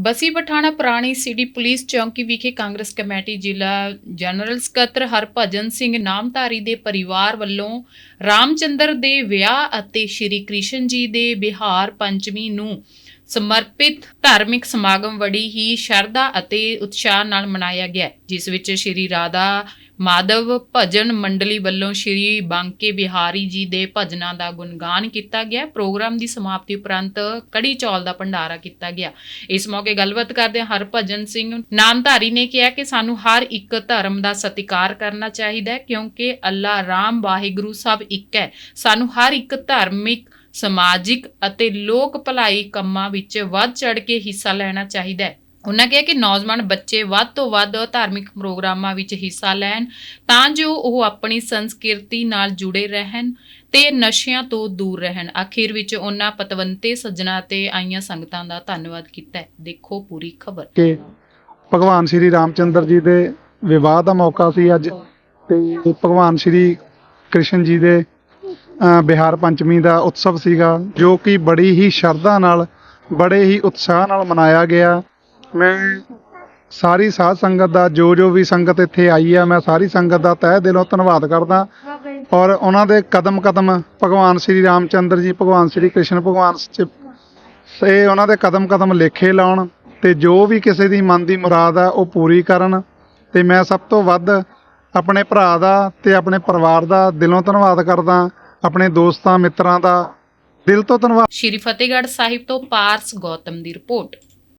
ਬਸੀ ਪਠਾਣਾ ਪੁਰਾਣੀ city police ਚੌਂਕੀ ਵਿਖੇ ਕਾਂਗਰਸ ਕਮੇਟੀ ਜ਼ਿਲ੍ਹਾ ਜਨਰਲ ਸਕੱਤਰ ਹਰਭਜਨ ਸਿੰਘ ਨਾਮਧਾਰੀ ਦੇ ਪਰਿਵਾਰ ਵੱਲੋਂ ਰਾਮਚੰਦਰ ਦੇ ਵਿਆਹ ਅਤੇ ਸ਼੍ਰੀ ਕ੍ਰਿਸ਼ਨ ਜੀ ਦੇ ਬਿਹਾਰ ਪੰਚਮੀ ਨੂੰ ਸਮਰਪਿਤ ਧਾਰਮਿਕ ਸਮਾਗਮ ਬੜੀ ਹੀ ਸ਼ਰਧਾ ਅਤੇ ਉਤਸ਼ਾਹ ਨਾਲ ਮਨਾਇਆ ਗਿਆ, ਜਿਸ ਵਿੱਚ ਸ਼੍ਰੀ ਰਾਧਾ ਮਾਧਵ ਭਜਨ ਮੰਡਲੀ ਵੱਲੋਂ ਸ਼੍ਰੀ ਬਾਂਕੇ ਬਿਹਾਰੀ ਜੀ ਦੇ ਭਜਨਾਂ ਦਾ ਗੁਣਗਾਨ ਕੀਤਾ ਗਿਆ। ਪ੍ਰੋਗਰਾਮ ਦੀ ਸਮਾਪਤੀ ਉਪਰੰਤ ਕੜੀ ਚੌਲ ਦਾ ਭੰਡਾਰਾ ਕੀਤਾ ਗਿਆ। ਇਸ ਮੌਕੇ ਗੱਲਬਾਤ ਕਰਦੇ ਹਰਭਜਨ ਸਿੰਘ ਨਾਮਧਾਰੀ ਨੇ ਕਿਹਾ ਕਿ ਸਾਨੂੰ ਹਰ ਇੱਕ ਧਰਮ ਦਾ ਸਤਿਕਾਰ ਕਰਨਾ ਚਾਹੀਦਾ ਹੈ, ਕਿਉਂਕਿ ਅੱਲਾ ਰਾਮ ਵਾਹਿਗੁਰੂ ਸਭ ਇੱਕ ਹੈ। ਸਾਨੂੰ ਹਰ ਇੱਕ ਧਾਰਮਿਕ, ਸਮਾਜਿਕ ਅਤੇ ਲੋਕ ਭਲਾਈ ਕੰਮਾਂ ਵਿੱਚ ਵੱਧ ਚੜ ਕੇ ਹਿੱਸਾ ਲੈਣਾ ਚਾਹੀਦਾ ਹੈ। ਉਹਨਾਂ ਕਿਹਾ ਕਿ ਨੌਜਵਾਨ ਬੱਚੇ ਵੱਧ ਤੋਂ ਵੱਧ ਧਾਰਮਿਕ ਪ੍ਰੋਗਰਾਮਾਂ ਵਿੱਚ ਹਿੱਸਾ ਲੈਣ ਤਾਂ ਜੋ ਉਹ ਆਪਣੀ ਸੰਸਕ੍ਰਿਤੀ ਨਾਲ ਜੁੜੇ ਰਹਿਣ ਤੇ ਨਸ਼ਿਆਂ ਤੋਂ ਦੂਰ ਰਹਿਣ। ਅਖੀਰ ਵਿੱਚ ਉਹਨਾਂ ਪਤਵੰਤੇ ਸੱਜਣਾ ਤੇ ਆਈਆਂ ਸੰਗਤਾਂ ਦਾ ਧੰਨਵਾਦ ਕੀਤਾ ਦੇਖੋ ਪੂਰੀ ਖਬਰ। ਕਿ ਭਗਵਾਨ ਸ਼੍ਰੀ ਰਾਮਚੰਦਰ ਜੀ ਦੇ ਵਿਵਾਹ ਦਾ ਮੌਕਾ ਸੀ ਅੱਜ ਤੇ ਭਗਵਾਨ ਸ਼੍ਰੀ ਕ੍ਰਿਸ਼ਨ ਜੀ ਦੇ ਬਿਹਾਰ ਪੰਚਮੀ ਦਾ ਉਤਸਵ ਸੀਗਾ, ਜੋ ਕਿ ਬੜੀ ਹੀ ਸ਼ਰਧਾ ਨਾਲ, ਬੜੇ ਹੀ ਉਤਸ਼ਾਹ ਨਾਲ ਮਨਾਇਆ ਗਿਆ। ਮੈਂ ਸਾਰੀ ਸਾਧ ਸੰਗਤ ਦਾ, ਜੋ ਜੋ ਵੀ ਸੰਗਤ ਇੱਥੇ ਆਈ ਆ, ਮੈਂ ਸਾਰੀ ਸੰਗਤ ਦਾ ਤਹਿ ਦਿਲੋਂ ਧੰਨਵਾਦ ਕਰਦਾ। ਔਰ ਉਹਨਾਂ ਦੇ ਕਦਮ ਕਦਮ ਭਗਵਾਨ ਸ਼੍ਰੀ ਰਾਮਚੰਦਰ ਜੀ, ਭਗਵਾਨ ਸ਼੍ਰੀ ਕ੍ਰਿਸ਼ਨ, ਭਗਵਾਨ ਸੇ ਉਹਨਾਂ ਦੇ ਕਦਮ ਕਦਮ ਲੇਖੇ ਲਾਉਣ ਤੇ ਜੋ ਵੀ ਕਿਸੇ ਦੀ ਮਨ ਦੀ ਮੁਰਾਦ ਆ, ਉਹ ਪੂਰੀ ਕਰਨ। ਤੇ ਮੈਂ ਸਭ ਤੋਂ ਵੱਧ ਆਪਣੇ ਭਰਾ ਦਾ ਤੇ ਆਪਣੇ ਪਰਿਵਾਰ ਦਾ ਦਿਲੋਂ ਧੰਨਵਾਦ ਕਰਦਾ। ਆਪਣੇ ਦੋਸਤਾਂ, ਮਿੱਤਰਾਂ ਦਾ ਦਿਲ ਤੋਂ ਧੰਨਵਾਦ। ਸ਼੍ਰੀ ਫਤਿਹਗੜ੍ਹ ਸਾਹਿਬ ਤੋਂ ਪਾਰਸ ਗੌਤਮ ਦੀ ਰਿਪੋਰਟ।